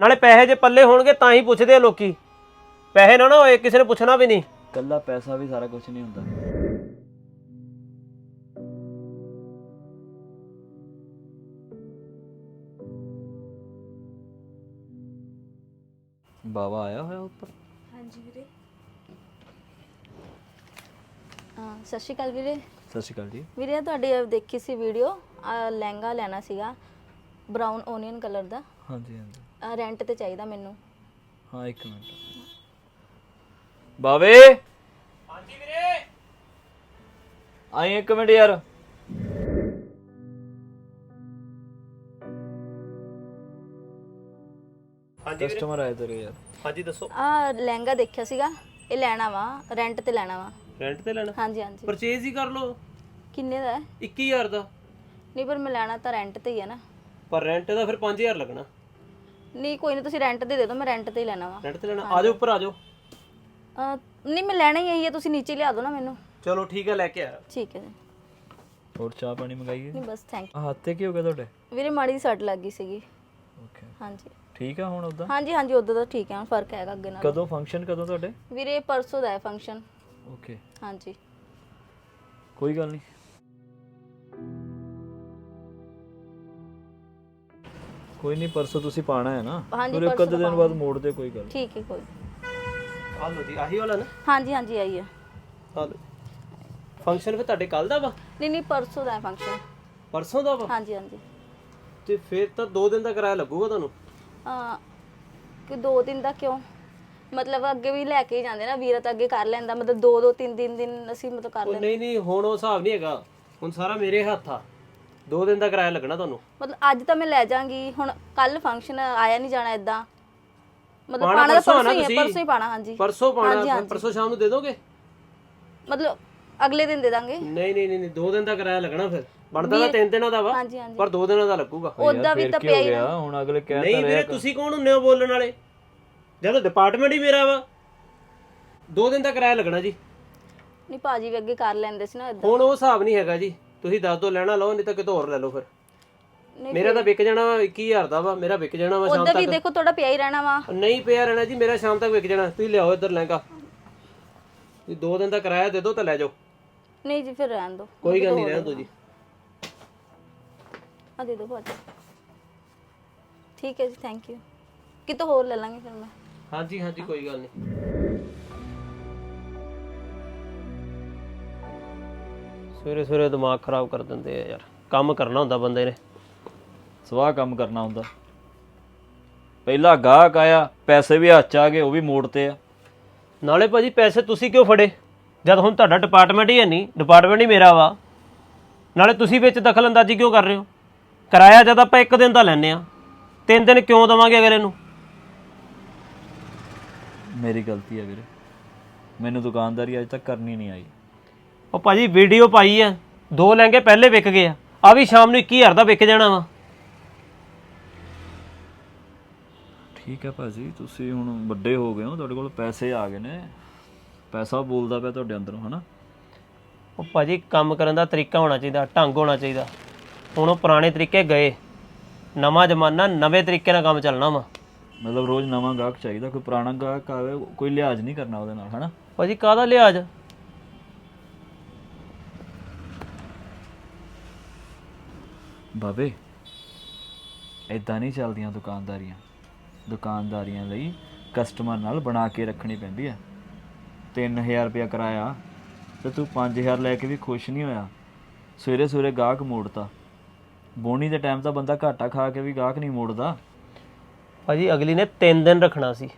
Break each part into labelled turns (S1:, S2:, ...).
S1: ਨਾਲੇ ਪੈਸੇ ਜੇ ਪੱਲੇ ਹੋਣਗੇ ਤਾਂ ਹੀ ਪੁੱਛਦੇ ਆ ਲੋਕੀ। ਪੈਸੇ ਨਾ ਨਾ ਹੋਏ ਕਿਸੇ ਨੇ ਪੁੱਛਣਾ ਵੀ ਨਹੀਂ।
S2: ਕੱਲਾ ਪੈਸਾ ਵੀ ਸਾਰਾ ਕੁਝ ਨਹੀਂ ਹੁੰਦਾ। ਬਾਬਾ ਆਇਆ ਹੋਇਆ ਉੱਪਰ?
S3: ਹਾਂਜੀ ਵੀਰੇ। ਹਾਂ ਸਤਿ ਸ਼੍ਰੀ ਅਕਾਲ ਵੀਰੇ।
S2: ਸਤਿ ਸ਼੍ਰੀ ਅਕਾਲ ਜੀ।
S3: ਵੀਰੇ ਆਹ ਤੁਹਾਡੀ ਇਹ ਦੇਖੀ ਸੀ ਵੀਡੀਓ ਲਹਿੰਗਾ ਲੈਣਾ ਸੀਗਾ ਬਰਾਊਨ ਓਨੀਅਨ ਕਲਰ ਦਾ।
S2: ਹਾਂਜੀ ਹਾਂਜੀ।
S3: ਰੈਂਟ ਤੇ ਚਾਹੀਦਾ ਮੈਨੂੰ।
S2: ਹਾਂ ਇੱਕ ਮਿੰਟ। ਬਾਵੇ!
S1: ਹਾਂਜੀ ਵੀਰੇ!
S2: ਆਈ ਇੱਕ ਮਿੰਟ ਯਾਰ।
S1: ਹਾਂਜੀ ਵੀਰੇ।
S2: ਕਸਟਮਰ ਆਏ ਤੇਰੇ ਯਾਰ।
S1: ਹਾਂਜੀ ਦੱਸੋ।
S3: ਆ ਲਹਿੰਗਾ ਦੇਖਿਆ ਸੀਗਾ। ਇਹ ਲੈਣਾ ਵਾ ਰੈਂਟ ਤੇ ਲੈਣਾ ਵਾ।
S1: ਰੈਂਟ ਤੇ ਲੈਣਾ?
S3: ਹਾਂਜੀ ਹਾਂਜੀ।
S1: ਪਰਚੇਜ਼ ਹੀ ਕਰ ਲਓ।
S3: ਕਿੰਨੇ ਦਾ ਹੈ?
S1: 21000 ਦਾ।
S3: ਨਹੀਂ ਪਰ ਮੈਂ ਲੈਣਾ ਤਾਂ ਰੈਂਟ ਤੇ ਹੀ ਹੈ ਨਾ।
S1: ਪਰ ਰੈਂਟ ਦਾ ਫਿਰ 5000 ਲੱਗਣਾ।
S3: ਨਹੀਂ ਕੋਈ ਨਹੀਂ ਤੁਸੀਂ ਰੈਂਟ ਤੇ ਦੇ ਦਿਓ ਮੈਂ ਰੈਂਟ ਤੇ ਹੀ ਲੈਣਾ ਵਾ।
S1: ਰੈਂਟ ਤੇ ਲੈਣਾ? ਆ ਜਾਓ ਉੱਪਰ ਆ ਜਾਓ।
S3: ਅਹ, ਨਹੀਂ ਮੈਂ ਲੈਣਾ ਹੀ ਹੈ ਤੁਸੀਂ ਨੀਚੇ ਲਿਆ ਦਿਓ ਨਾ ਮੈਨੂੰ।
S1: ਚਲੋ ਠੀਕ ਹੈ ਲੈ ਕੇ ਆ
S3: ਠੀਕ ਹੈ ਜੀ।
S2: ਹੋਰ ਚਾਹ ਪਾਣੀ ਮੰਗਾਈਏ?
S3: ਨਹੀਂ ਬਸ ਥੈਂਕ
S2: ਆ ਹੱਥ ਤੇ ਕੀ ਹੋ ਗਿਆ ਤੁਹਾਡੇ?
S3: ਵੀਰੇ ਮਾੜੀ ਦੀ ਸੱਟ ਲੱਗ ਗਈ ਸੀਗੀ।
S2: ਓਕੇ
S3: ਹਾਂਜੀ।
S2: ਠੀਕ ਆ ਹੁਣ ਉਦਾਂ
S3: ਹਾਂਜੀ ਹਾਂਜੀ ਉਦੋਂ ਤਾਂ ਠੀਕ ਹੈ ਹੁਣ ਫ਼ਰਕ ਹੈਗਾ ਅੱਗੇ ਨਾਲ।
S2: ਕਦੋਂ ਫੰਕਸ਼ਨ ਕਦੋਂ ਤੁਹਾਡੇ?
S3: ਵੀਰੇ ਪਰਸੋਂ ਦਾ ਹੈ ਫੰਕਸ਼ਨ
S2: ਓਕੇ
S3: ਹਾਂਜੀ।
S2: ਕੋਈ ਗੱਲ ਨਹੀਂ। ਕੋਈ ਨਹੀਂ ਪਰਸੋਂ ਤੁਸੀਂ ਪਾਣਾ ਹੈ ਨਾ।
S3: ਹਾਂਜੀ,
S2: ਫਿਰ ਇੱਕ
S3: ਪਰਸੋਂ
S2: ਅੱਧੇ ਦਿਨ ਬਾਅਦ ਮੋੜ ਦੇ ਕੋਈ ਗੱਲ।
S3: ਠੀਕ ਹੈ ਕੋਈ
S1: ਆ ਲਓ ਜੀ ਆਹੀ ਵਾਲਾ ਨਾ?
S3: ਹਾਂਜੀ ਹਾਂਜੀ ਆਈ ਹੈ।
S1: ਆ ਲਓ। ਫੰਕਸ਼ਨ ਫਿਰ ਤੁਹਾਡੇ ਕੱਲ ਦਾ ਵਾ?
S3: ਨਹੀਂ ਨਹੀਂ ਪਰਸੋਂ ਦਾ ਹੈ ਫੰਕਸ਼ਨ।
S1: ਪਰਸੋਂ ਦਾ ਵਾ?
S3: ਹਾਂਜੀ ਹਾਂਜੀ।
S1: ਤੇ ਫਿਰ ਤਾਂ 2 ਦਿਨ ਦਾ ਕਿਰਾਇਆ ਲੱਗੂਗਾ ਤੁਹਾਨੂੰ?
S3: ਆ ਕਿ ਦੋ ਦਿਨ ਦਾ ਕਿਉਂ? ਮਤਲਬ ਅੱਗੇ ਵੀ ਲੈ ਕੇ ਹੀ ਜਾਂਦੇ ਨਾ ਵੀਰਾ ਤਾਂ ਅੱਗੇ ਕਰ ਲੈਂਦਾ ਮਤਲਬ ਦੋ ਦੋ ਤਿੰਨ ਤਿੰਨ ਦਿਨ ਅਸੀਂ ਮਤਲਬ ਕਰ
S1: ਉਹ
S3: ਲੈਂਦੇ।
S1: ਨਹੀਂ ਨਹੀਂ ਹੁਣ ਉਹ ਹਿਸਾਬ ਨਹੀਂ ਹੈਗਾ। ਹੁਣ ਸਾਰਾ ਮੇਰੇ ਹੱਥ ਆ। 2 ਦਿਨ ਦਾ ਕਿਰਾਇਆ ਲੱਗਣਾ ਤੁਹਾਨੂੰ?
S3: ਮਤਲਬ ਅੱਜ ਤਾਂ ਮੈਂ ਲੈ ਜਾਾਂਗੀ ਹੁਣ ਕੱਲ ਫੰਕਸ਼ਨ ਆਇਆ ਨਹੀਂ ਜਾਣਾ ਇਦਾਂ ਮਤਲਬ ਪਾਣਾ ਤਾਂ
S1: ਪਰਸੋਂ
S3: ਹੀ। ਪਰਸੋਂ ਹੀ ਪਾਣਾ ਹਾਂਜੀ।
S1: ਪਰਸੋਂ ਪਾਣਾ। ਪਰਸੋਂ ਸ਼ਾਮ ਨੂੰ ਦੇ ਦੋਗੇ?
S3: ਮਤਲਬ ਅਗਲੇ ਦਿਨ ਦੇ ਦਾਂਗੇ।
S1: ਨਹੀਂ ਨਹੀਂ ਨਹੀਂ 2 ਦਿਨ ਦਾ ਕਿਰਾਇਆ ਲੱਗਣਾ ਫਿਰ। ਬਣਦਾ ਤਾਂ 3 ਦਿਨਾਂ ਦਾ ਵਾ ਪਰ 2 ਦਿਨਾਂ ਦਾ ਲੱਗੂਗਾ।
S3: ਉਹਦਾ ਵੀ ਤਾਂ ਪਿਆ
S2: ਹੋ
S3: ਨਾ।
S2: ਹੁਣ ਅਗਲੇ ਕਹਿ
S1: ਨਹੀਂ ਵੀਰੇ ਤੁਸੀਂ ਕੌਣ ਹੁੰਨੇ ਹੋ ਬੋਲਣ ਵਾਲੇ? ਜਦੋਂ ਡਿਪਾਰਟਮੈਂਟ ਹੀ ਮੇਰਾ ਵਾ। 2 ਦਿਨ ਦਾ ਕਿਰਾਇਆ ਲੱਗਣਾ ਜੀ।
S3: ਨਹੀਂ ਭਾਜੀ ਵੀ ਅੱਗੇ ਕਰ ਲੈਂਦੇ ਸੀ ਨਾ ਇਦਾਂ
S1: ਹੁਣ ਉਹ ਹਿਸਾਬ ਨਹੀਂ ਹੈਗਾ ਜੀ। ਤੁਸੀਂ ਦੱਸ ਦੋ ਲੈਣਾ ਲਓ ਨਹੀਂ ਤਾਂ ਕਿਤੋਂ ਹੋਰ ਲੈ ਲਓ ਫਿਰ। ਮੇਰਾ ਤਾਂ ਵਿਕ ਜਾਣਾ ਵਾ 21000 ਦਾ ਵਾ ਮੇਰਾ ਵਿਕ ਜਾਣਾ ਵਾ ਸ਼ਾਮ
S3: ਉਹਦਾ ਵੀ
S1: ਤੱਕ।
S3: ਦੇਖੋ ਤੁਹਾਡਾ ਪਿਆ ਹੀ ਰਹਿਣਾ ਵਾ।
S1: ਨਹੀਂ ਪਿਆ ਰਹਿਣਾ ਜੀ ਮੇਰਾ ਸ਼ਾਮ ਤੱਕ ਵਿਕ ਜਾਣਾ। ਤੁਸੀਂ ਲਿਆਓ ਇੱਧਰ ਲਹਿੰਗਾ। ਤੁਸੀਂ 2 ਦਿਨ ਦਾ ਕਿਰਾਇਆ ਦੇ ਦਿਓ ਤਾਂ ਲੈ ਜਾਓ।
S3: ਨਹੀਂ ਜੀ ਫਿਰ ਰਹਿਣ ਦਿਓ।
S1: ਕੋਈ ਗੱਲ ਨਹੀਂ ਰਹਿਣ ਦਿਓ ਜੀ।
S3: ਆ ਦੇ ਦਿਓ ਭਾਜੀ ਠੀਕ ਹੈ ਜੀ ਥੈਂਕ ਯੂ ਕਿਤੋਂ ਹੋਰ ਲੈ ਲਾਂਗੇ ਫਿਰ ਮੈਂ।
S1: ਹਾਂਜੀ ਹਾਂਜੀ ਕੋਈ ਗੱਲ ਨਹੀਂ। ਸਵੇਰੇ ਸਵੇਰੇ ਦਿਮਾਗ ਖਰਾਬ ਕਰ ਦਿੰਦੇ ਆ ਯਾਰ। ਕੰਮ ਕਰਨਾ ਹੁੰਦਾ ਬੰਦੇ ਨੇ।
S2: ਸਵਾਹ ਕੰਮ ਕਰਨਾ ਹੁੰਦਾ। ਪਹਿਲਾ ਗਾਹਕ ਆਇਆ ਪੈਸੇ ਵੀ ਹੱਥ 'ਚ ਆ ਗਏ ਉਹ ਵੀ ਮੋੜਤੇ ਆ।
S1: ਨਾਲੇ ਭਾਜੀ ਪੈਸੇ ਤੁਸੀਂ ਕਿਉਂ ਫੜੇ? ਜਦ ਹੁਣ ਤੁਹਾਡਾ ਡਿਪਾਰਟਮੈਂਟ ਹੀ ਹੈ ਨਹੀਂ ਡਿਪਾਰਟਮੈਂਟ ਹੀ ਮੇਰਾ ਵਾ। ਨਾਲੇ ਤੁਸੀਂ ਵਿੱਚ ਦਖਲ ਅੰਦਾਜ਼ੀ ਕਿਉਂ ਕਰ ਰਹੇ ਹੋ? ਕਿਰਾਇਆ ਜਦ ਆਪਾਂ ਇੱਕ ਦਿਨ ਦਾ ਲੈਨੇ ਆ ਤਿੰਨ ਦਿਨ ਕਿਉਂ ਦਵਾਂਗੇ ਅਗਲੇ ਨੂੰ?
S2: ਮੇਰੀ ਗਲਤੀ ਆ ਵੀਰੇ। ਮੈਨੂੰ ਦੁਕਾਨਦਾਰੀ ਅੱਜ ਤੱਕ ਕਰਨੀ ਨਹੀਂ ਆਈ।
S1: ਉਹ ਭਾਜੀ ਵੀਡੀਓ ਪਾਈ ਆ ਦੋ ਲਹਿੰਗੇ ਪਹਿਲੇ ਵਿਕ ਗਏ ਆ ਆ ਵੀ ਸ਼ਾਮ ਨੂੰ 21000 ਦਾ ਵਿਕ ਜਾਣਾ ਵਾ।
S2: ਠੀਕ ਹੈ ਭਾਜੀ ਤੁਸੀਂ ਹੁਣ ਵੱਡੇ ਹੋ ਗਏ ਹੋ ਤੁਹਾਡੇ ਕੋਲ ਪੈਸੇ ਆ ਗਏ ਨੇ। ਪੈਸਾ ਬੋਲਦਾ ਪਿਆ ਤੁਹਾਡੇ ਅੰਦਰੋਂ ਹਨਾ?
S1: ਉਹ ਭਾਜੀ ਕੰਮ ਕਰਨ ਦਾ ਤਰੀਕਾ ਹੋਣਾ ਚਾਹੀਦਾ ਢੰਗ ਹੋਣਾ ਚਾਹੀਦਾ। ਹੁਣ ਉਹ ਪੁਰਾਣੇ ਤਰੀਕੇ ਗਏ ਨਵਾਂ ਜ਼ਮਾਨਾ ਨਵੇਂ ਤਰੀਕੇ ਨਾਲ ਕੰਮ ਚੱਲਣਾ ਵਾ।
S2: ਮਤਲਬ ਰੋਜ਼ ਨਵਾਂ ਗਾਹਕ ਚਾਹੀਦਾ ਕੋਈ ਪੁਰਾਣਾ ਗਾਹਕ ਆਵੇ ਕੋਈ ਲਿਹਾਜ਼ ਨਹੀਂ ਕਰਨਾ ਉਹਦੇ ਨਾਲ ਹਨਾ?
S1: ਭਾਜੀ ਕਾਹਦਾ ਲਿਹਾਜ਼
S2: ਬਾਬੇ ਇਦਾਂ ਨਹੀਂ ਚੱਲਦੀਆਂ ਦੁਕਾਨਦਾਰੀਆਂ। ਦੁਕਾਨਦਾਰੀਆਂ ਲਈ ਕਸਟਮਰ ਨਾਲ ਬਣਾ ਕੇ ਰੱਖਣੀ ਪੈਂਦੀ ਹੈ 3000 ਰੁਪਇਆ ਕਰਾਇਆ ਤੇ ਤੂੰ 5000 ਲੈ ਕੇ ਵੀ ਖੁਸ਼ ਨਹੀਂ ਹੋਇਆ। ਸਵੇਰੇ ਸਵੇਰੇ ਗਾਹਕ ਮੋੜਤਾ। ਬੋਣੀ ਦੇ ਟਾਈਮ ਤਾਂ ਬੰਦਾ ਘਾਟਾ ਖਾ ਕੇ ਵੀ ਗਾਹਕ ਨਹੀਂ ਮੋੜਦਾ।
S1: ਭਾਜੀ, ਅਗਲੀ ਨੇ 3 ਦਿਨ ਰੱਖਣਾ ਸੀ।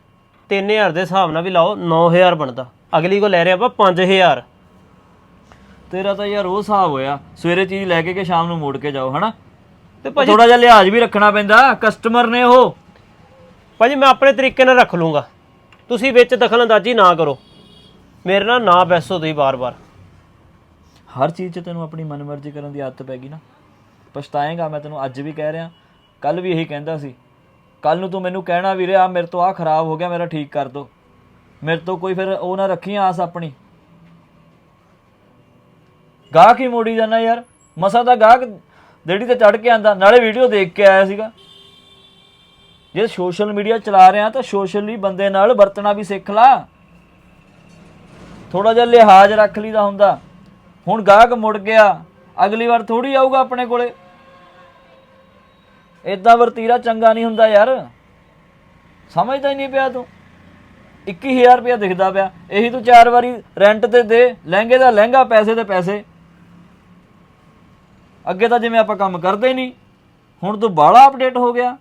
S1: 3000 ਦੇ ਹਿਸਾਬ ਨਾਲ ਵੀ ਲਾਓ 9000 ਬਣਦਾ। ਅਗਲੀ ਕੋ ਲੈ ਰਹੇ ਆਪਾਂ 5000
S2: ਤੇਰਾ ਤਾਂ ਯਾਰ ਉਹ ਹਿਸਾਬ ਹੋਇਆ ਸਵੇਰੇ ਚੀਜ਼ ਲੈ ਕੇ ਕਿ ਸ਼ਾਮ ਨੂੰ ਮੋੜ ਕੇ ਜਾਓ ਹਨਾ?
S1: ਤੇ ਭਾਜੀ
S2: ਥੋੜਾ ਜਿਹਾ ਲਿਹਾਜ਼ ਵੀ ਰੱਖਣਾ ਪੈਂਦਾ ਕਸਟਮਰ ਨੇ ਉਹ।
S1: ਭਾਜੀ ਮੈਂ ਆਪਣੇ ਤਰੀਕੇ ਨਾਲ ਰੱਖ ਲੂੰਗਾ। ਤੁਸੀਂ ਵਿੱਚ ਦਖਲ ਅੰਦਾਜ਼ੀ ਨਾ ਕਰੋ। ਮੇਰੇ ਨਾਲ ਨਾ ਬੈਸੋ ਤੁਸੀਂ ਬਾਰ-ਬਾਰ
S2: ਹਰ ਚੀਜ਼ 'ਚ ਤੈਨੂੰ ਆਪਣੀ ਮਨਮਰਜ਼ੀ ਕਰਨ ਦੀ ਆਦਤ ਪੈ ਗਈ ਨਾ। ਪਛਤਾਏਗਾ ਮੈਂ ਤੈਨੂੰ ਅੱਜ ਵੀ ਕਹਿ ਰਿਹਾ। ਕੱਲ ਵੀ ਇਹੀ ਕਹਿੰਦਾ ਸੀ। ਕੱਲ ਨੂੰ ਤੂੰ ਮੈਨੂੰ ਕਹਿਣਾ ਵੀਰੇ ਆ ਮੇਰੇ ਤੋਂ ਆ ਖਰਾਬ ਹੋ ਗਿਆ ਮੇਰਾ ਠੀਕ ਕਰ ਦੋ। ਮੇਰੇ ਤੋਂ ਕੋਈ ਫਿਰ ਉਹ ਨਾ ਰੱਖੀ ਆਸ ਆਪਣੀ। ਗਾਹਕ ਹੀ ਮੋੜੀ ਜਾਂਦਾ ਯਾਰ। ਮਸਾ ਦਾ ਗਾਹਕ ਦੇੜੀ ਤੇ ਚੜ ਕੇ ਆਂਦਾ, ਨਾਲੇ ਵੀਡੀਓ ਦੇਖ ਕੇ ਆਇਆ ਸੀਗਾ। ਜੇ ਸੋਸ਼ਲ ਮੀਡੀਆ ਚਲਾ ਰਿਹਾ ਤਾਂ ਸੋਸ਼ਲੀ ਬੰਦੇ ਨਾਲ ਵਰਤਣਾ ਵੀ ਸਿੱਖ ਲਾ। ਥੋੜਾ ਜਿਹਾ ਲਿਹਾਜ਼ ਰੱਖ ਲਈਦਾ ਹੁੰਦਾ। ਹੁਣ ਗਾਹਕ ਮੁੜ ਗਿਆ, ਅਗਲੀ ਵਾਰ ਥੋੜੀ ਆਊਗਾ ਆਪਣੇ ਕੋਲੇ। ਇਦਾਂ ਵਰਤੀਰਾ ਚੰਗਾ ਨਹੀਂ ਹੁੰਦਾ ਯਾਰ। ਸਮਝਦਾ ਹੀ ਨਹੀਂ ਪਿਆ ਤੂੰ। 21000 ਰੁਪਇਆ ਦਿਖਦਾ ਪਿਆ। ਇਹੀ ਤੂੰ ਚਾਰ ਵਾਰੀ ਰੈਂਟ ਤੇ ਦੇ, ਲਹਿੰਗੇ ਦਾ ਲਹਿੰਗਾ ਪੈਸੇ ਦੇ ਪੈਸੇ। ਅੱਗੇ ਤਾਂ ਜਿਵੇਂ ਆਪਾਂ ਕੰਮ ਕਰਦੇ ਹੀ ਨਹੀਂ, ਹੁਣ ਤੂੰ ਬਾਹਲਾ ਅਪਡੇਟ ਹੋ ਗਿਆ।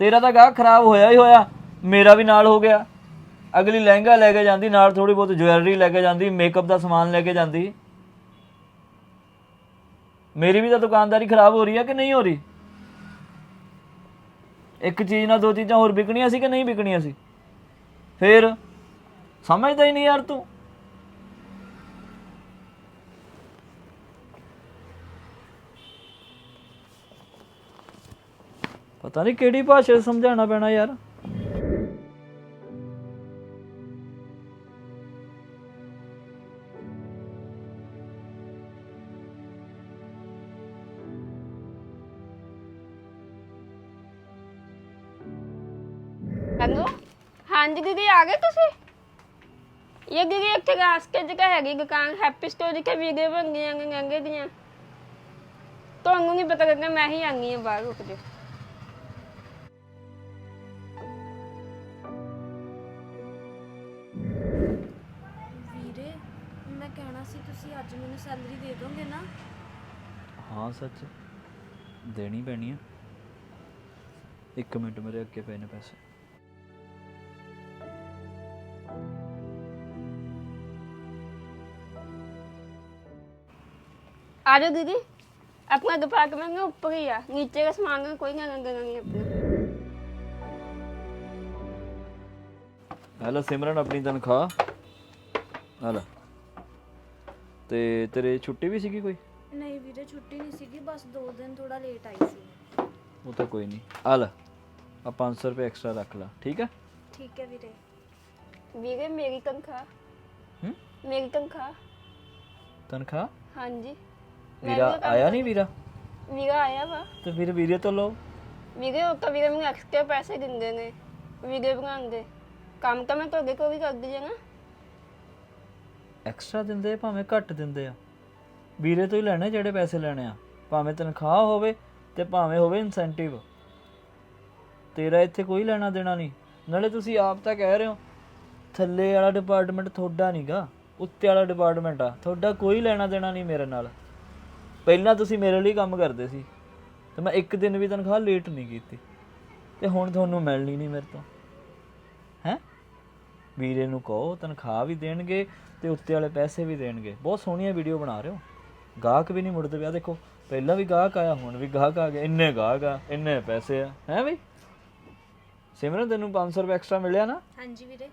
S2: ਤੇਰਾ ਤਾਂ ਗਾਹ ਖਰਾਬ ਹੋਇਆ ਹੀ ਹੋਇਆ, ਮੇਰਾ ਵੀ ਨਾਲ ਹੋ ਗਿਆ। ਅਗਲੀ ਲਹਿੰਗਾ ਲੈ ਕੇ ਜਾਂਦੀ, ਨਾਲ ਥੋੜੀ ਬਹੁਤ ਜੁਐਲਰੀ ਲੈ ਕੇ ਜਾਂਦੀ ਮੇਕਅਪ ਦਾ ਸਮਾਨ ਲੈ ਕੇ ਜਾਂਦੀ। ਮੇਰੀ ਵੀ ਤਾਂ ਦੁਕਾਨਦਾਰੀ ਖਰਾਬ ਹੋ ਰਹੀ ਹੈ ਕਿ ਨਹੀਂ ਹੋ ਰਹੀ? ਇੱਕ ਚੀਜ਼ ਨਾਲ ਦੋ ਚੀਜ਼ਾਂ ਹੋਰ ਵਿਕਣੀਆਂ ਸੀ ਕਿ ਨਹੀਂ ਵਿਕਣੀਆਂ ਸੀ? ਫੇਰ ਸਮਝਦਾ ਹੀ ਨਹੀਂ ਯਾਰ ਤੂੰ। ਪਤਾ ਨਹੀਂ ਕਿਹੜੀ ਭਾਸ਼ਾ 'ਚ ਸਮਝਾਉਣਾ ਪੈਣਾ ਯਾਰ।
S4: ਹੈਲੋ? ਹਾਂਜੀ ਦੀਦੀ, ਆ ਗਏ ਤੁਸੀਂ? ਇਹ ਦੀਦੀ ਇੱਥੇ ਗਾਸ ਕੇ ਜਗ੍ਹਾ ਹੈਗੀ? ਦੁਕਾਨ ਹੈਪੀ ਸਟੋਰ ਜਿੱਥੇ ਵੀਡੀਓ ਬਣਦੀਆਂ, ਗੰਗੇ ਦੀਆਂ। ਤੁਹਾਨੂੰ ਨਹੀਂ ਪਤਾ ਕਿ ਮੈਂ ਹੀ ਆਂਗੀ ਆ ਬਾਹਰ ਰੁਕ ਜਾ
S2: ਹਾਂ ਸੱਚ ਦੇਣੀ ਪੈਣੀ ਆ ਇੱਕ ਮਿੰਟ ਮੇਰੇ ਅੱਗੇ ਪਏ ਨੇ ਪੈਸੇ
S4: आ जाओ दीदी अपना डिपार्टमेंट में ऊपर ही है नीचे का सामान का कोई ना गंगा नहीं अपना
S2: ਹੈਲੋ ਸਿਮਰਨ ਆਪਣੀ ਤਨਖਾਹ ਹਲਾ ਤੇ ਤੇਰੇ ਛੁੱਟੀ ਵੀ ਸੀਗੀ ਕੋਈ
S5: ਨਹੀਂ ਵੀਰੇ ਛੁੱਟੀ ਨਹੀਂ ਸੀਗੀ ਬਸ 2 ਦਿਨ ਥੋੜਾ ਲੇਟ ਆਈ ਸੀ।
S2: ਉਹ ਤਾਂ ਕੋਈ ਨਹੀਂ। ਆ ਲੈ ਆ 500 ਰੁਪਏ ਐਕਸਟਰਾ ਰੱਖ ਲੈ ਠੀਕ ਹੈ?
S5: ਠੀਕ ਹੈ ਵੀਰੇ।
S4: ਵੀਰੇ ਮੇਰੀ ਤਨਖਾਹ।
S2: ਹੂੰ?
S4: ਮੇਰੀ ਤਨਖਾਹ।
S2: ਤਨਖਾਹ?
S4: ਹਾਂਜੀ। ਮੈਂ
S2: ਵੀਰਾ ਵੀ ਕੰਮ- ਆਇਆ ਨਹੀਂ ਵੀਰਾ?
S4: ਵੀਰਾ ਆਇਆ ਵਾ।
S2: ਤੇ ਫਿਰ ਵੀਰੇ ਤੋਂ ਲਓ।
S4: ਵੀਰੇ ਉਹ ਤਾਂ ਵੀਰੇ ਮੈਨੂੰ ਐਕਸਟਰਾ ਪੈਸੇ ਦਿੰਦੇ ਨੇ ਵੀਰੇ ਬਣਾਉਣ ਦੇ ਕੰਮ ਤਾਂ ਮੈਂ ਤੁਹਾਡੇ ਕੋਲ ਵੀ ਕਰਦੀ ਹਾਂ ਨਾ।
S2: ਐਕਸਟਰਾ ਦਿੰਦੇ ਆ, ਭਾਵੇਂ ਘੱਟ ਦਿੰਦੇ ਆ? ਵੀਰੇ ਤੋਂ ਹੀ ਲੈਣੇ, ਜਿਹੜੇ ਪੈਸੇ ਲੈਣੇ ਆ। ਭਾਵੇਂ ਤਨਖਾਹ ਹੋਵੇ ਤੇ ਭਾਵੇਂ ਹੋਵੇ ਇਨਸੈਂਟਿਵ ਤੇਰਾ ਇੱਥੇ ਕੋਈ ਲੈਣਾ ਦੇਣਾ ਨਹੀਂ। ਨਾਲੇ ਤੁਸੀਂ ਆਪ ਤਾਂ ਕਹਿ ਰਹੇ ਹੋ, ਥੱਲੇ ਵਾਲਾ ਡਿਪਾਰਟਮੈਂਟ ਤੁਹਾਡਾ ਨਹੀਂਗਾ ਉੱਤੇ ਵਾਲਾ ਡਿਪਾਰਟਮੈਂਟ ਆ। ਤੁਹਾਡਾ ਕੋਈ ਲੈਣਾ ਦੇਣਾ ਨਹੀਂ ਮੇਰੇ ਨਾਲ। ਪਹਿਲਾਂ ਤੁਸੀਂ ਮੇਰੇ ਲਈ ਕੰਮ ਕਰਦੇ ਸੀ, ਤੇ ਮੈਂ ਇੱਕ ਦਿਨ ਵੀ ਤਨਖਾਹ ਲੇਟ ਨਹੀਂ ਕੀਤੀ। ਤੇ ਹੁਣ ਤੁਹਾਨੂੰ ਮਿਲਣੀ ਨਹੀਂ ਮੇਰੇ ਤੋਂ। ਹੈ? ਵੀਰੇ ਨੂੰ ਕਹੋ, ਤਨਖਾਹ ਵੀ ਦੇਣਗੇ ਤੇ ਉੱਤੇ ਵਾਲੇ ਪੈਸੇ ਵੀ ਦੇਣਗੇ। ਬਹੁਤ ਸੋਹਣੀਆਂ ਵੀਡੀਓ ਬਣਾ ਰਹੇ ਹੋ। ਗਾਹਕ ਵੀ ਨਹੀਂ ਮੁੜਦੇ ਪਿਆ ਦੇਖੋ ਪਹਿਲਾਂ ਵੀ ਗਾਹਕ ਆਇਆ ਹੁਣ ਵੀ ਗਾਹਕ ਆ ਗਿਆ। ਇੰਨੇ ਗਾਹਕ ਆ ਇੰਨੇ ਪੈਸੇ ਆ। ਹੈ ਬਈ? ਸਿਮਰਨ ਤੈਨੂੰ 500 ਰੁਪਏ ਐਕਸਟਰਾ ਮਿਲਿਆ ਨਾ?
S5: ਹਾਂਜੀ ਵੀਰੇ।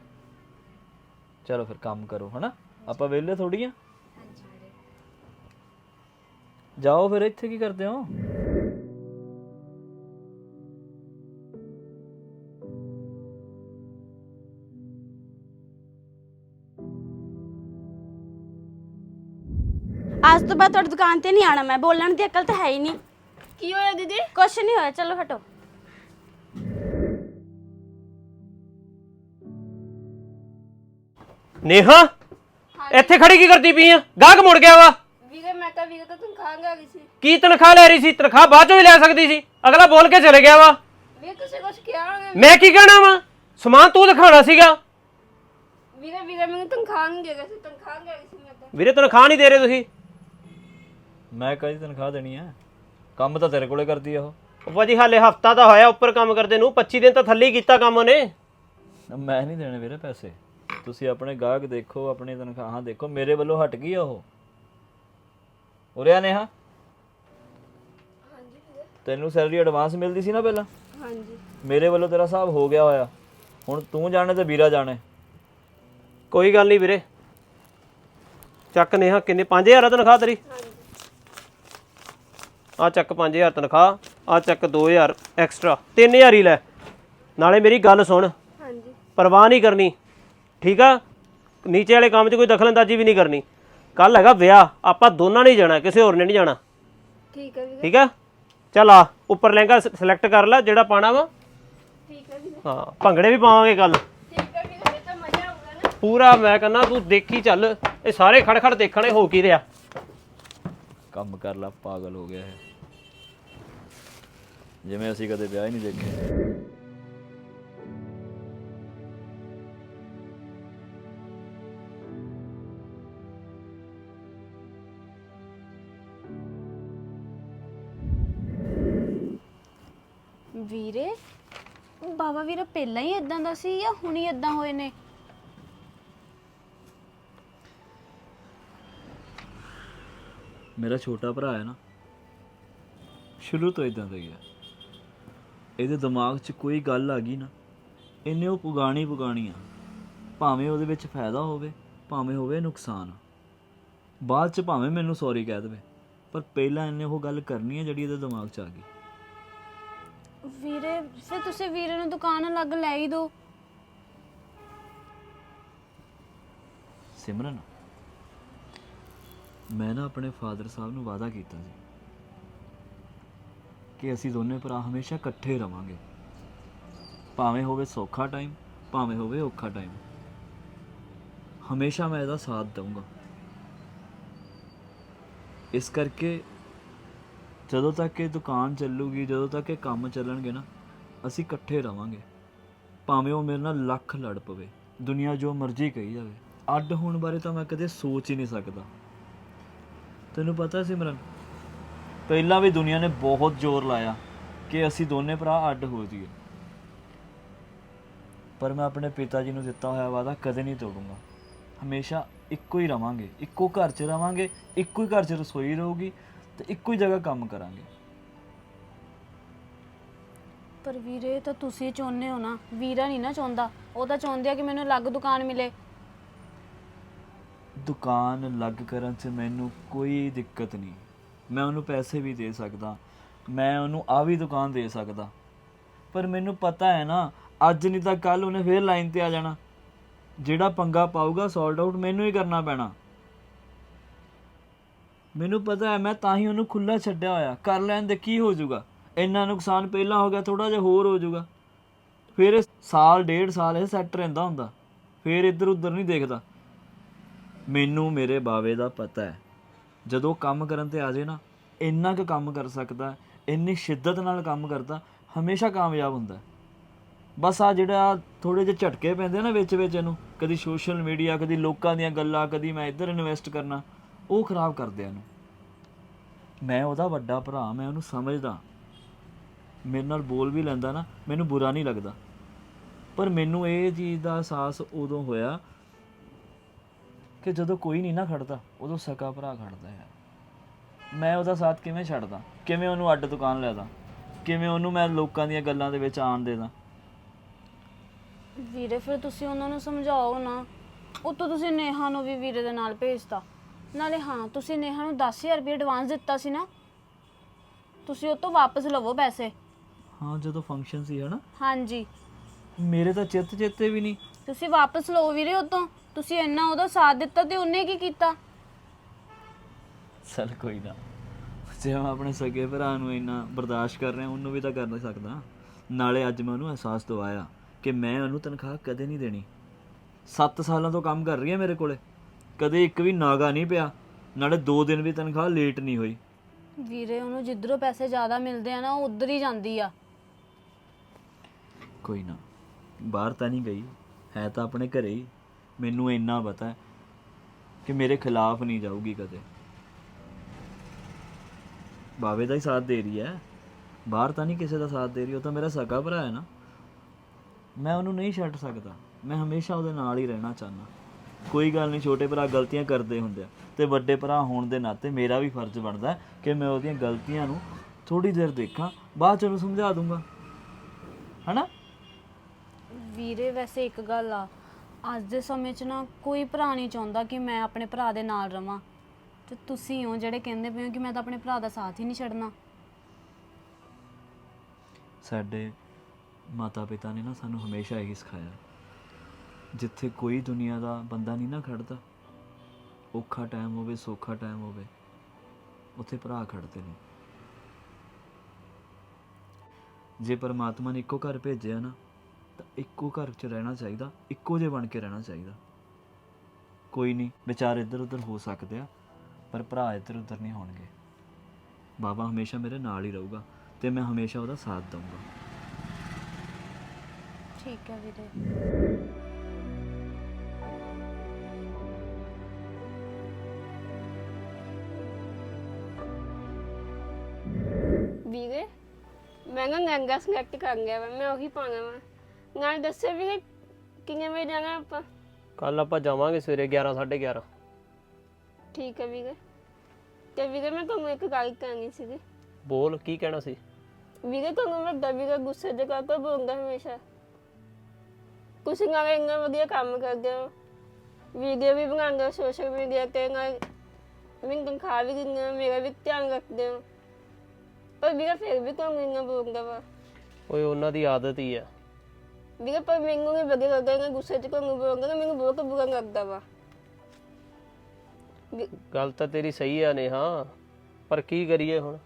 S2: ਚਲੋ ਫਿਰ ਕੰਮ ਕਰੋ ਹਨਾ? ਆਪਾਂ ਵਿਹਲੇ ਥੋੜੀ ਆ।
S5: ਹਾਂਜੀ ਵੀਰੇ।
S2: ਜਾਓ ਫਿਰ ਇੱਥੇ ਕੀ ਕਰਦੇ ਹੋ?
S3: ਤੋਂ ਬਾਅਦ ਤੁਹਾਡੀ ਦੁਕਾਨ ਤੇ ਨਹੀਂ ਆਣਾ ਮੈਂ ਬੋਲਣ ਦੀ ਅਕਲ ਤਾਂ ਹੈ ਹੀ ਨਹੀਂ।
S4: ਕੀ ਹੋਇਆ ਦੀਦੀ?
S3: ਕੁਛ ਨਹੀਂ ਹੋਇਆ ਚਲੋ ਹਟੋ।
S1: ਨੇਹਾ ਇੱਥੇ ਖੜੀ ਕੀ ਕਰਦੀ ਪਈ ਆ? ਗਾਹਕ ਮੁੜ ਗਿਆ ਵਾ।
S4: ਵੀਰੇ ਮੈਂ ਤਾਂ ਵੀਰੇ ਤੋਂ ਤਨਖਾਹ ਗਾ ਗਈ ਸੀ।
S1: ਕੀ ਤਨਖਾਹ ਲੈ ਰਹੀ ਸੀ? ਤਨਖਾਹ ਬਾਅਦ ਚੋਂ ਵੀ ਲੈ ਸਕਦੀ ਸੀ। ਅਗਲਾ ਬੋਲ ਕੇ ਚਲੇ ਗਿਆ ਵਾ।
S4: ਵੀਰੇ ਤੁਸੀਂ ਕੁਝ ਕਿਹਾ ਹੋਣਾ
S1: ਮੈਂ ਕੀ ਕਹਿਣਾ ਵਾ? ਸਮਾਨ ਤੂੰ ਦਿਖਾਣਾ ਸੀਗਾ।
S4: ਵੀਰੇ ਵੀਰੇ ਮੈਨੂੰ ਤਨਖਾਹ ਨਹੀਂ ਦੇ ਰਹੇ ਸੀ ਤਨਖਾਹ ਗਾ ਗਈ ਸੀ ਮੈਂ ਤਾਂ।
S1: ਵੀਰੇ ਤਨਖਾਹ ਨਹੀਂ ਦੇ ਰਹੇ ਤੁਸੀਂ।
S2: ਮੈਂ ਕਦੀ ਤਨਖਾਹ ਦੇਣੀ ਆ? ਕੰਮ ਤਾਂ ਤੇਰੇ ਕੋਲੇ ਕਰਦੀ ਆ ਉਹ।
S1: ਉਹ ਭਾਜੀ ਹਾਲੇ ਹਫਤਾ ਤਾਂ ਹੋਇਆ ਉੱਪਰ ਕੰਮ ਕਰਦੇ ਨੂੰ 25 ਦਿਨ ਤਾਂ ਥੱਲੇ ਹੀ ਕੀਤਾ ਕੰਮ ਉਹਨੇ।
S2: ਮੈਂ ਨਹੀਂ ਦੇਣੇ ਵੀਰੇ ਪੈਸੇ। ਤੁਸੀਂ ਆਪਣੇ ਗਾਹਕ ਦੇਖੋ ਆਪਣੀ ਤਨਖਾਹਾਂ ਦੇਖੋ ਮੇਰੇ ਵੱਲੋਂ ਹਟ ਗਈ ਆ ਉਹ। ਉਰਿਆ ਨੇਹਾ।
S4: ਹਾਂਜੀ ਵੀਰੇ।
S2: ਤੈਨੂੰ ਸੈਲਰੀ ਐਡਵਾਂਸ ਮਿਲਦੀ ਸੀ ਨਾ ਪਹਿਲਾਂ?
S4: ਹਾਂਜੀ।
S2: ਮੇਰੇ ਵੱਲੋਂ ਤੇਰਾ ਹਿਸਾਬ ਹੋ ਗਿਆ ਹੋਇਆ। ਹੁਣ ਤੂੰ ਜਾਣੇ ਤੇ ਵੀਰਾ ਜਾਣੇ।
S1: ਕੋਈ ਗੱਲ ਨਹੀਂ ਵੀਰੇ। ਚੱਕ ਨੇਹਾ ਕਿੰਨੇ? 5000 ਆ ਤਨਖਾਹ ਤੇਰੀ? ਆ ਚੱਕ 5000 ਤਨਖਾਹ ਆ ਚੱਕ 2000 ਐਕਸਟਰਾ 3000 ਹੀ ਲੈ। ਨਾਲੇ ਮੇਰੀ ਗੱਲ ਸੁਣ।
S4: ਹਾਂਜੀ।
S1: ਪਰਵਾਹ ਨਹੀਂ ਕਰਨੀ। ਠੀਕ ਆ? ਨੀਚੇ ਵਾਲੇ ਕੰਮ 'ਚ ਕੋਈ ਦਖਲਅੰਦਾਜ਼ੀ ਵੀ ਨਹੀਂ ਕਰਨੀ। ਕੱਲ ਹੈਗਾ ਵਿਆਹ। ਆਪਾਂ ਦੋਨਾਂ ਨੇ ਹੀ ਜਾਣਾ ਕਿਸੇ ਹੋਰ ਨੇ ਨਹੀਂ ਜਾਣਾ।
S4: ਠੀਕ ਹੈ ਵੀਰੇ।
S1: ਠੀਕ ਆ? ਚੱਲ ਆ ਉੱਪਰ ਲਹਿੰਗਾ ਸਿਲੈਕਟ ਕਰ ਲੈ ਜਿਹੜਾ ਪਾਣਾ ਵਾ।
S4: ਠੀਕ ਹੈ ਵੀਰੇ।
S1: ਹਾਂ ਭੰਗੜੇ ਵੀ ਪਾਵਾਂਗੇ ਕੱਲ
S4: ਠੀਕ ਹੈ ਵੀਰੇ ਫਿਰ ਤਾਂ ਮਜ਼ਾ ਆਊਗਾ ਨਾ।
S1: ਪੂਰਾ ਮੈਂ ਕਹਿੰਦਾ ਤੂੰ ਦੇਖੀ ਚੱਲ। ਇਹ ਸਾਰੇ ਖੜ ਖੜ ਦੇਖਣੇ ਹੋ ਕੀ ਰਿਹਾ।
S2: ਕੰਮ ਕਰ ਲਾ ਪਾਗਲ ਹੋ ਗਿਆ ਹੈ ਜਿਵੇਂ ਅਸੀਂ ਕਦੇ ਵਿਆਹ ਹੀ ਨਹੀਂ ਦੇਖੇ।
S5: ਵੀਰੇ ਬਾਬਾ ਵੀਰਾ ਪਹਿਲਾਂ ਹੀ ਇਦਾਂ ਦਾ ਸੀ ਜਾਂ ਹੁਣੀ ਇਦਾਂ ਹੋਏ ਨੇ?
S2: ਮੇਰਾ ਛੋਟਾ ਭਰਾ ਹੈ ਨਾ ਸ਼ੁਰੂ ਤੋਂ ਇਦਾਂ ਦਾ ਹੀ ਹੈ। ਇਹਦੇ ਦਿਮਾਗ 'ਚ ਕੋਈ ਗੱਲ ਆ ਗਈ ਨਾ ਇਹਨੇ ਉਹ ਪੁਗਾਣੀ ਪੁਗਾਣੀ ਆ। ਭਾਵੇਂ ਉਹਦੇ ਵਿੱਚ ਫਾਇਦਾ ਹੋਵੇ ਭਾਵੇਂ ਹੋਵੇ ਨੁਕਸਾਨ। ਬਾਅਦ 'ਚ ਭਾਵੇਂ ਮੈਨੂੰ ਸੌਰੀ ਕਹਿ ਦੇਵੇ ਪਰ ਪਹਿਲਾਂ ਇਹਨੇ ਉਹ ਗੱਲ ਕਰਨੀ ਹੈ ਜਿਹੜੀ ਇਹਦੇ ਦਿਮਾਗ 'ਚ ਆ ਗਈ।
S5: ਵੀਰੇ ਫਿਰ ਤੁਸੀਂ ਵੀਰੇ ਨੂੰ ਦੁਕਾਨ ਅਲੱਗ ਲੈ ਹੀ ਦਿਓ।
S2: ਸਿਮਰਨ ਮੈਂ ਨਾ ਆਪਣੇ ਫਾਦਰ ਸਾਹਿਬ ਨੂੰ ਵਾਅਦਾ ਕੀਤਾ ਸੀ। ਕਿ ਅਸੀਂ ਦੋਨੇ ਭਰਾ ਹਮੇਸ਼ਾ ਇਕੱਠੇ ਰਵਾਂਗੇ। ਭਾਵੇਂ ਹੋਵੇ ਸੌਖਾ ਟਾਈਮ ਭਾਵੇਂ ਹੋਵੇ ਔਖਾ ਟਾਈਮ ਹਮੇਸ਼ਾ ਮੈਂ ਇਹਦਾ ਸਾਥ ਦਊਂਗਾ। ਇਸ ਕਰਕੇ ਜਦੋਂ ਤੱਕ ਇਹ ਦੁਕਾਨ ਚੱਲੂਗੀ, ਜਦੋਂ ਤੱਕ ਇਹ ਕੰਮ ਚੱਲਣਗੇ ਨਾ, ਅਸੀਂ ਇਕੱਠੇ ਰਵਾਂਗੇ। ਭਾਵੇਂ ਉਹ ਮੇਰੇ ਨਾਲ ਲੱਖ ਲੜ ਪਵੇ, ਦੁਨੀਆ ਜੋ ਮਰਜ਼ੀ ਕਹੀ ਜਾਵੇ। ਅੱਡ ਹੋਣ ਬਾਰੇ ਤਾਂ ਮੈਂ ਕਦੇ ਸੋਚ ਹੀ ਨਹੀਂ ਸਕਦਾ। ਤੈਨੂੰ ਪਤਾ ਸਿਮਰਨ ਪਹਿਲਾਂ ਵੀ ਦੁਨੀਆ ਨੇ ਬਹੁਤ ਜ਼ੋਰ ਲਾਇਆ ਕਿ ਅਸੀਂ ਦੋਨੇ ਭਰਾ ਅੱਡ ਹੋ ਜਾਈਏ। ਪਰ ਮੈਂ ਆਪਣੇ ਪਿਤਾ ਜੀ ਨੂੰ ਦਿੱਤਾ ਹੋਇਆ ਵਾਅਦਾ ਕਦੇ ਨਹੀਂ ਤੋੜੂੰਗਾ। ਹਮੇਸ਼ਾ ਇੱਕੋ ਹੀ ਰਵਾਂਗੇ ਇੱਕੋ ਘਰ 'ਚ ਰਵਾਂਗੇ ਇੱਕੋ ਹੀ ਘਰ 'ਚ ਰਸੋਈ ਰਹੂਗੀ ਤੇ ਇੱਕੋ ਹੀ ਜਗ੍ਹਾ ਕੰਮ ਕਰਾਂਗੇ।
S5: ਪਰ ਵੀਰੇ ਤਾਂ ਤੁਸੀਂ ਚਾਹੁੰਦੇ ਹੋ ਨਾ ਵੀਰਾ ਨਹੀਂ ਨਾ ਚਾਹੁੰਦਾ। ਉਹ ਤਾਂ ਚਾਹੁੰਦੇ ਆ ਕਿ ਮੈਨੂੰ ਅਲੱਗ ਦੁਕਾਨ ਮਿਲੇ।
S2: ਦੁਕਾਨ ਅਲੱਗ ਕਰਨ 'ਚ ਮੈਨੂੰ ਕੋਈ ਦਿੱਕਤ ਨਹੀਂ। ਮੈਂ ਉਹਨੂੰ ਪੈਸੇ ਵੀ ਦੇ ਸਕਦਾ, ਮੈਂ ਉਹਨੂੰ ਆ ਵੀ ਦੁਕਾਨ ਦੇ ਸਕਦਾ। ਪਰ ਮੈਨੂੰ ਪਤਾ ਹੈ ਨਾ, ਅੱਜ ਨਹੀਂ ਤਾਂ ਕੱਲ ਉਹਨੇ ਫੇਰ ਲਾਈਨ ਤੇ ਆ ਜਾਣਾ। ਜਿਹੜਾ ਪੰਗਾ ਪਾਊਗਾ ਸੌਲਟ ਆਊਟ ਮੈਨੂੰ ਹੀ ਕਰਨਾ ਪੈਣਾ। ਮੈਨੂੰ ਪਤਾ ਹੈ, ਮੈਂ ਤਾਂ ਹੀ ਉਹਨੂੰ ਖੁੱਲਾ ਛੱਡਿਆ ਹੋਇਆ। ਕਰ ਲੈਣ ਦੇ ਕੀ ਹੋ ਜਾਊਗਾ? ਇੰਨਾ ਨੁਕਸਾਨ ਪਹਿਲਾਂ ਹੋ ਗਿਆ ਥੋੜਾ ਜਿਹਾ ਹੋਰ ਹੋ ਜਾਊਗਾ। ਫਿਰ ਸਾਲ, ਡੇਢ ਸਾਲ ਇਹ ਸੈੱਟ ਰਹਿੰਦਾ ਹੁੰਦਾ। ਫਿਰ ਇੱਧਰ ਉੱਧਰ ਨਹੀਂ ਦੇਖਦਾ। ਮੈਨੂੰ ਮੇਰੇ ਬਾਵੇ ਦਾ ਪਤਾ ਹੈ। ਜਦੋਂ ਕੰਮ ਕਰਨ ਤੇ ਆ ਜੇ ਨਾ, ਇੰਨਾ ਕੁ ਕੰਮ ਕਰ ਸਕਦਾ, ਇੰਨੀ ਸ਼ਿੱਦਤ ਨਾਲ ਕੰਮ ਕਰਦਾ, ਹਮੇਸ਼ਾ ਕਾਮਯਾਬ ਹੁੰਦਾ। ਬਸ ਆ ਜਿਹੜਾ ਥੋੜੇ ਜਿਹੇ ਝਟਕੇ ਪੈਂਦੇ ਨਾ ਵਿੱਚ ਵਿੱਚ ਇਹਨੂੰ, ਕਦੀ ਸੋਸ਼ਲ ਮੀਡੀਆ ਕਦੀ ਲੋਕਾਂ ਦੀਆਂ ਗੱਲਾਂ, ਕਦੀ ਮੈਂ ਇੱਧਰ ਇਨਵੈਸਟ ਕਰਨਾ, ਉਹ ਖਰਾਬ ਕਰਦੇ ਆ ਇਹਨੂੰ। ਮੈਂ ਉਹਦਾ ਵੱਡਾ ਭਰਾ, ਮੈਂ ਉਹਨੂੰ ਸਮਝਦਾ। ਮੇਰੇ ਨਾਲ ਬੋਲ ਵੀ ਲੈਂਦਾ ਨਾ, ਮੈਨੂੰ ਬੁਰਾ ਨਹੀਂ ਲੱਗਦਾ। ਪਰ ਮੈਨੂੰ ਇਹ ਚੀਜ਼ ਦਾ ਅਹਿਸਾਸ ਉਦੋਂ ਹੋਇਆ ਕਿ ਜਦੋਂ ਕੋਈ ਨਹੀਂ ਨਾ ਖੜਦਾ ਉਦੋਂ ਸਕਾ ਭਰਾ ਖੜਦਾ ਹੈ। ਮੈਂ ਉਹਦਾ ਸਾਥ ਕਿਵੇਂ ਛੱਡਦਾ? ਕਿਵੇਂ ਉਹਨੂੰ ਅੱਡ ਦੁਕਾਨ ਲੈ ਦਾਂ? ਕਿਵੇਂ ਉਹਨੂੰ ਮੈਂ ਲੋਕਾਂ ਦੀਆਂ ਗੱਲਾਂ ਦੇ ਵਿੱਚ ਆਣ ਦੇ ਦਾਂ?
S5: ਵੀਰੇ ਫਿਰ ਤੁਸੀਂ ਉਹਨਾਂ ਨੂੰ ਸਮਝਾਓ ਨਾ। ਉਤੋਂ ਤੁਸੀਂ ਨੇਹਾ ਨੂੰ ਵੀ ਵੀਰੇ ਦੇ ਨਾਲ ਭੇਜਤਾ। ਨਾਲੇ ਹਾਂ ਤੁਸੀਂ ਨੇਹਾ ਨੂੰ 10000 ਰੁਪਏ ਐਡਵਾਂਸ ਦਿੱਤਾ ਸੀ ਨਾ। ਤੁਸੀਂ ਉਹ ਤੋਂ ਵਾਪਸ ਲਵੋ ਪੈਸੇ।
S2: ਹਾਂ ਜਦੋਂ ਫੰਕਸ਼ਨ ਸੀ ਹਨਾ?
S5: ਹਾਂਜੀ।
S2: ਮੇਰੇ ਤਾਂ ਚਿੱਤ ਚੇਤੇ ਵੀ ਨਹੀਂ।
S5: ਤੁਸੀਂ ਵਾਪਸ ਲਓ ਵੀਰੇ ਉਤੋਂ ਤੁਸੀਂ ਇੰਨਾ ਉਹਦਾ ਸਾਥ ਦਿੱਤਾ ਤੇ ਉਹਨੇ ਕੀ ਕੀਤਾ?
S2: ਚੱਲ ਕੋਈ ਨਾ। ਜੇ ਮੈਂ ਆਪਣੇ ਸਗੇ ਭਰਾ ਨੂੰ ਇੰਨਾ ਬਰਦਾਸ਼ਤ ਕਰ ਰਿਹਾ ਉਹਨੂੰ ਵੀ ਤਾਂ ਕਰ ਨਹੀਂ ਸਕਦਾ। ਨਾਲੇ ਅੱਜ ਮੈਂ ਉਹਨੂੰ ਅਹਿਸਾਸ ਦਵਾਇਆ ਕਿ ਮੈਂ ਉਹਨੂੰ ਤਨਖਾਹ ਕਦੇ ਨਹੀਂ ਦੇਣੀ। 7 ਸਾਲਾਂ ਤੋਂ ਕੰਮ ਕਰ ਰਹੀ ਹੈ ਮੇਰੇ ਕੋਲੇ। ਕਦੇ ਇੱਕ ਵੀ ਨਾਗਾ ਨਹੀਂ ਪਿਆ। ਨਾਲੇ 2 ਦਿਨ ਵੀ ਤਨਖਾਹ ਲੇਟ ਨਹੀਂ ਹੋਈ।
S5: ਵੀਰੇ ਉਹਨੂੰ ਜਿੱਧਰੋਂ ਪੈਸੇ ਜ਼ਿਆਦਾ ਮਿਲਦੇ ਆ ਨਾ ਉਹ ਉਧਰ ਹੀ ਜਾਂਦੀ ਆ।
S2: ਕੋਈ ਨਾ। ਬਾਹਰ ਤਾਂ ਨਹੀਂ ਗਈ। ਹੈ ਤਾਂ ਆਪਣੇ ਘਰੇ ਹੀ। ਮੈਨੂੰ ਇੰਨਾ ਪਤਾ ਹੈ ਕਿ ਮੇਰੇ ਖਿਲਾਫ ਨਹੀਂ ਜਾਊਗੀ ਕਦੇ। ਬਾਵੇ ਦਾ ਹੀ ਸਾਥ ਦੇ ਰਹੀ ਹੈ। ਬਾਹਰ ਤਾਂ ਨਹੀਂ ਕਿਸੇ ਦਾ ਸਾਥ ਦੇ ਰਹੀ, ਉਹ ਤਾਂ ਮੇਰਾ ਸਕਾ ਭਰਾ ਹੈ ਨਾ। ਮੈਂ ਉਹਨੂੰ ਨਹੀਂ ਛੱਡ ਸਕਦਾ। ਮੈਂ ਹਮੇਸ਼ਾ ਉਹਦੇ ਨਾਲ ਹੀ ਰਹਿਣਾ ਚਾਹੁੰਦਾ। ਕੋਈ ਗੱਲ ਨਹੀਂ, ਛੋਟੇ ਭਰਾ ਗਲਤੀਆਂ ਕਰਦੇ ਹੁੰਦੇ ਆ ਤੇ ਵੱਡੇ ਭਰਾ ਹੋਣ ਦੇ ਨਾਤੇ ਮੇਰਾ ਵੀ ਫਰਜ਼ ਬਣਦਾ ਕਿ ਮੈਂ ਉਹਦੀਆਂ ਗਲਤੀਆਂ ਨੂੰ ਥੋੜੀ ਦੇਰ ਦੇਖਾਂ, ਬਾਅਦ ਚ ਉਹਨੂੰ ਸਮਝਾ ਦੂੰਗਾ। ਹਨਾ?
S5: ਵੀਰੇ, ਵੈਸੇ ਇੱਕ ਗੱਲ ਆ ਅੱਜ ਦੇ ਸਮੇਂ 'ਚ ਨਾ ਕੋਈ ਭਰਾ ਨਹੀਂ ਚਾਹੁੰਦਾ ਕਿ ਮੈਂ ਆਪਣੇ ਭਰਾ ਦੇ ਨਾਲ ਰਵਾਂ। ਤੇ ਤੁਸੀਂ ਹੋ ਜਿਹੜੇ ਕਹਿੰਦੇ ਪਏ ਹੋ ਕਿ ਮੈਂ ਤਾਂ ਆਪਣੇ ਭਰਾ ਦਾ ਸਾਥ ਹੀ ਨਹੀਂ ਛੱਡਣਾ।
S2: ਸਾਡੇ ਮਾਤਾ ਪਿਤਾ ਨੇ ਨਾ ਸਾਨੂੰ ਹਮੇਸ਼ਾ ਇਹੀ ਸਿਖਾਇਆ। ਜਿੱਥੇ ਕੋਈ ਦੁਨੀਆ ਦਾ ਬੰਦਾ ਨਹੀਂ ਨਾ ਖੜਦਾ, ਔਖਾ ਟਾਈਮ ਹੋਵੇ, ਸੌਖਾ ਟਾਈਮ ਹੋਵੇ, ਉੱਥੇ ਭਰਾ ਖੜਦੇ ਨੇ। ਜੇ ਪਰਮਾਤਮਾ ਨੇ ਇੱਕੋ ਘਰ ਭੇਜਿਆ ਨਾ ਤਾਂ ਇੱਕੋ ਘਰ 'ਚ ਰਹਿਣਾ ਚਾਹੀਦਾ, ਇੱਕੋ ਜਿਹੇ ਬਣ ਕੇ ਰਹਿਣਾ ਚਾਹੀਦਾ। ਕੋਈ ਨਹੀਂ, ਵਿਚਾਰ ਇੱਧਰ ਉੱਧਰ ਹੋ ਸਕਦੇ ਆ, ਪਰ ਭਰਾ ਇੱਧਰ ਉੱਧਰ ਨਹੀਂ ਹੋਣਗੇ। ਬਾਬਾ ਹਮੇਸ਼ਾ ਮੇਰੇ ਨਾਲ ਹੀ ਰਹੂਗਾ ਤੇ ਮੈਂ ਹਮੇਸ਼ਾ ਉਹਦਾ ਸਾਥ ਦਊਂਗਾ।
S5: ਠੀਕ ਹੈ ਵੀਰੇ।
S4: ਵੀਰੇ, ਮੈਂ ਨਾ ਲਹਿੰਗਾ ਸਿਲੈਕਟ ਕਰ ਲਿਆ ਵਾ, ਮੈਂ ਉਹੀ ਪਾਉਣਾ ਵਾ। ਨਾਲ ਦੱਸੋ ਵੀਰੇ ਕਿੰਨੇ ਵਜੇ ਜਾਣਾ ਆਪਾਂ?
S1: ਕੱਲ ਆਪਾਂ ਜਾਵਾਂਗੇ ਸਵੇਰੇ 11 11:30
S4: ਠੀਕ ਹੈ ਵੀਰੇ। ਤੇ ਵੀਰੇ ਮੈਂ ਤੁਹਾਨੂੰ ਇੱਕ ਗੱਲ ਕਰਨੀ ਸੀਗੀ।
S1: ਬੋਲ ਕੀ ਕਹਿਣਾ ਸੀ?
S4: ਵੀਰੇ ਤੁਹਾਨੂੰ ਵੱਡਾ ਵੀਰੇ ਗੁੱਸੇ ਦੇ ਕਰਕੇ ਬੋਲਦਾ ਹਮੇਸ਼ਾ। ਤੁਸੀਂ ਨਾਲ ਇੰਨਾ ਵਧੀਆ ਕੰਮ ਕਰਦੇ ਹੋ। ਵੀਡੀਓ ਵੀ ਬਣਾਉਂਦੇ ਹੋ ਸੋਸ਼ਲ ਮੀਡੀਆ ਤੇ ਨਾਲ ਮੈਨੂੰ ਤਨਖਾਹ ਵੀ ਦਿੰਦੇ ਹੋ ਮੇਰਾ ਵੀ ਧਿਆਨ ਰੱਖਦੇ ਹੋ। ਪਰ ਵੀਰੇ ਫਿਰ ਵੀ ਤੁਹਾਨੂੰ ਇੰਨਾ ਬੋਲਦਾ ਵਾ।
S1: ਓਏ ਉਹਨਾਂ ਦੀ ਆਦਤ ਹੀ ਆ।
S4: ਵੀਰੇ ਪਰ ਮੈਨੂੰ ਵੀ ਵਧੀਆ ਲੱਗਦਾ ਹੈ ਗੁੱਸੇ ਚ ਤੁਹਾਨੂੰ ਬੋਲਦਾ ਮੈਨੂੰ ਬਹੁਤ ਬੁਰਾ ਲੱਗਦਾ ਵਾ। ਵੀ-
S1: ਗੱਲ ਤਾਂ ਤੇਰੀ ਸਹੀ ਆ ਨੇਹਾ ਪਰ ਕੀ ਕਰੀਏ ਹੁਣ?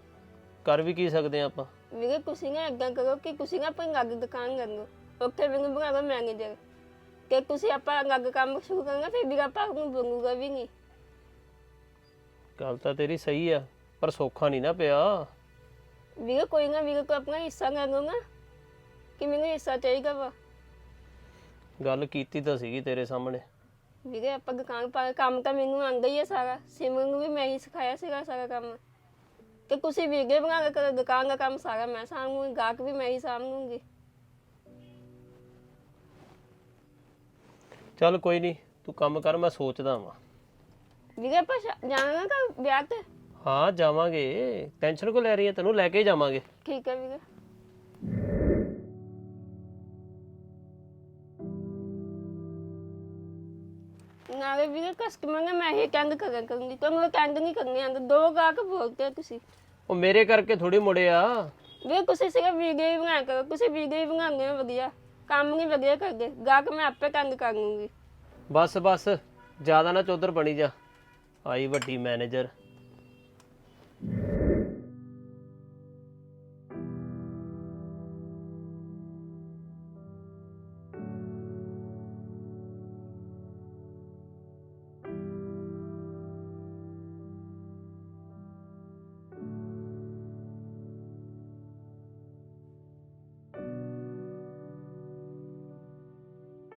S1: ਕਰ ਵੀ ਕੀ ਸਕਦੇ ਆ ਆਪਾਂ?
S4: ਵੀਰੇ ਤੁਸੀਂ ਨਾ ਏਦਾਂ ਕਰੋ ਕਿ ਤੁਸੀਂ ਨਾ ਆਪਣੀ ਅੱਗ ਦੁਕਾਨ ਕਰ ਉੱਥੇ ਮੈਨੂੰ ਬਣਾ ਲਓ ਮੈਨੇਜਰ ਕਿ ਤੁਸੀਂ ਆਪਾਂ ਅੱਗ ਕੰਮ ਸ਼ੁਰੂ ਕਰਨਾ ਫਿਰ ਵੀਰੇ ਆਪਾਂ ਨੂੰ ਬੋਲੂਗਾ ਵੀ ਨਹੀਂ।
S1: ਗੱਲ ਤਾਂ ਤੇਰੀ ਸਹੀ ਆ ਪਰ ਸੌਖਾ ਨਹੀਂ ਨਾ ਪਿਆ।
S4: ਵੀਰੇ ਕੋਈ ਨਾ ਵੀਰੇ ਕੋ ਆਪਣਾ ਹਿੱਸਾ ਨਾ ਕਿ ਮੈਨੂੰ ਹਿੱਸਾ ਚਾਹੀਦਾ ਵਾ।
S1: ਗੱਲ ਕੀਤੀ ਤਾਂ ਸੀਗੀ ਤੇਰੇ ਸਾਹਮਣੇ।
S4: ਵੀਰੇ ਆਪਾਂ ਦੁਕਾਨ ਪਾ ਕੰਮ ਤਾਂ ਮੈਨੂੰ ਆਉਂਦਾ ਹੀ ਹੈ ਸਾਰਾ। ਸਿਮਰਨ ਨੂੰ ਵੀ ਮੈਂ ਹੀ ਸਿਖਾਇਆ ਸੀਗਾ ਸਾਰਾ ਕੰਮ। ਕਿ ਤੁਸੀਂ ਵੀਰੇ ਬਣਾ ਕੇ ਕਰੋ, ਦੁਕਾਨ ਦਾ ਕੰਮ ਸਾਰਾ ਮੈਂ ਸਾਂਭੂਗੀ ਗਾਹਕ ਵੀ ਮੈਂ ਹੀ ਸਾਂਭੂਗੀ।
S1: ਚੱਲ ਕੋਈ ਨਹੀਂ ਤੂੰ ਕੰਮ ਕਰ ਮੈਂ ਸੋਚਦਾ ਵਾਂ।
S4: ਵੀਰੇ ਆਪਾਂ ਸ਼ਾ- ਜਾਣਾ ਕੱਲ੍ਹ ਵਿਆਹ ਤੇ?
S1: ਹਾਂ ਜਾਵਾਂਗੇ। ਟੈਨਸ਼ਨ ਕੋ ਲੈ ਰਹੀ ਹੈ ਤੈਨੂੰ ਲੈ ਕੇ ਹੀ ਜਾਵਾਂਗੇ।
S4: ਠੀਕ ਹੈ ਵੀਰੇ। ਨਾਲੇ ਵੀਰੇ ਕਸਟਮਰ ਨੇ ਮੈਂ ਹੀ ਕੰਗ ਕਰਾਂ ਕਰੂੰਗੀ ਤੁਹਾਨੂੰ ਕੰਗ ਨਹੀਂ ਕਰਨੀ ਆਂਦਾ ਦੋ ਗਾਹਕ ਬੋਲਦੇ ਹੋ ਤੁਸੀਂ।
S1: ਉਹ ਮੇਰੇ ਕਰਕੇ ਥੋੜੀ ਮੁੜਿਆ
S4: ਵੀਰੇ ਤੁਸੀਂ ਸਿਰਫ ਵੀਡੀਓ ਹੀ ਬਣਾ ਕਰੋ ਤੁਸੀਂ ਵੀਡੀਓ ਹੀ ਬਣਾਉਂਦੇ ਹੋ ਵਧੀਆ ਕੰਮ ਨਹੀਂ ਵਧੀਆ ਕਰਦੇ ਗਾਹਕ ਮੈਂ ਆਪੇ ਕੰਗ ਕਰ ਲੂੰਗੀ।
S1: ਬਸ ਬਸ ਜ਼ਿਆਦਾ ਨਾ ਚੌਧਰ ਬਣੀ ਜਾ। ਆਈ ਵੱਡੀ ਮੈਨੇਜਰ